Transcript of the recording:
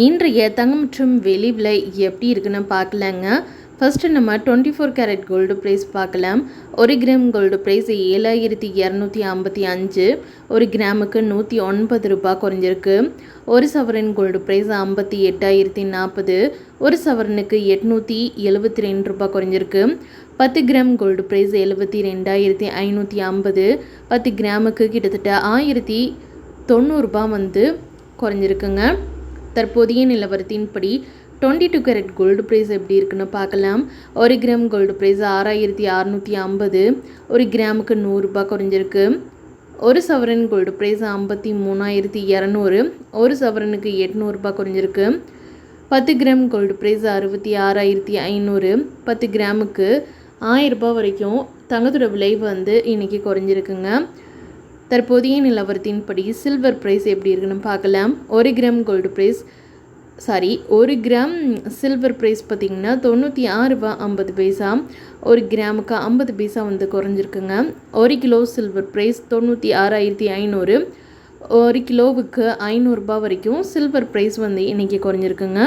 இன்றைய தங்கம் மற்றும் வெளி விலை எப்படி இருக்குன்னு பார்க்கலாங்க. ஃபஸ்ட்டு நம்ம twenty four carat gold price பார்க்கலாம். ஒரு கிராம் கோல்டு ப்ரைஸ் ஏழாயிரத்தி இரநூத்தி ஐம்பத்தி அஞ்சு. ஒரு கிராமுக்கு நூற்றி ஒன்பது ரூபாய் குறைஞ்சிருக்கு. ஒரு சவரன் கோல்டு ப்ரைஸ் ஐம்பத்தி எட்டாயிரத்தி நாற்பது. ஒரு சவரனுக்கு எட்நூற்றி எழுபத்தி ரெண்டு ரூபாய் குறைஞ்சிருக்கு. பத்து கிராம் கோல்டு ப்ரைஸ் எழுபத்தி ரெண்டாயிரத்தி ஐநூற்றி ஐம்பது. பத்து கிராமுக்கு கிட்டத்தட்ட ஆயிரத்தி தொண்ணூறுரூபா வந்து குறைஞ்சிருக்குங்க. தற்போதைய நிலவரத்தின்படி twenty two carat gold price எப்படி இருக்குன்னு பார்க்கலாம். ஒரு கிராம் கோல்டு ப்ரைஸ் ஆறாயிரத்தி அறநூற்றி ஐம்பது ஒரு கிராமுக்கு நூறுரூபா குறைஞ்சிருக்கு. ஒரு சவரன் கோல்டு ப்ரைஸ் ஐம்பத்தி மூணாயிரத்தி இரநூறு ஒரு சவரனுக்கு எட்நூறுபா குறைஞ்சிருக்கு. பத்து கிராம் கோல்டு ப்ரைஸ் அறுபத்தி ஆறாயிரத்தி ஐநூறு பத்து கிராமுக்கு ஆயிரரூபா வரைக்கும் தங்கத்தோட விலை வந்து இன்றைக்கி குறைஞ்சிருக்குங்க. தற்போதைய நிலவரத்தின்படி சில்வர் ப்ரைஸ் எப்படி இருக்குன்னு பார்க்கலாம். ஒரு கிராம் கோல்டு ப்ரைஸ் சாரி ஒரு கிராம் சில்வர் ப்ரைஸ் பார்த்திங்கன்னா தொண்ணூற்றி ஆறு ரூபா ஐம்பது பைசா. ஒரு கிராமுக்கு ஐம்பது பைசா வந்து குறைஞ்சிருக்குங்க. ஒரு கிலோ சில்வர் ப்ரைஸ் தொண்ணூற்றி ஆறாயிரத்தி ஐநூறு. ஒரு கிலோவுக்கு ஐநூறுரூபா வரைக்கும் சில்வர் ப்ரைஸ் வந்து இன்றைக்கி குறைஞ்சிருக்குங்க.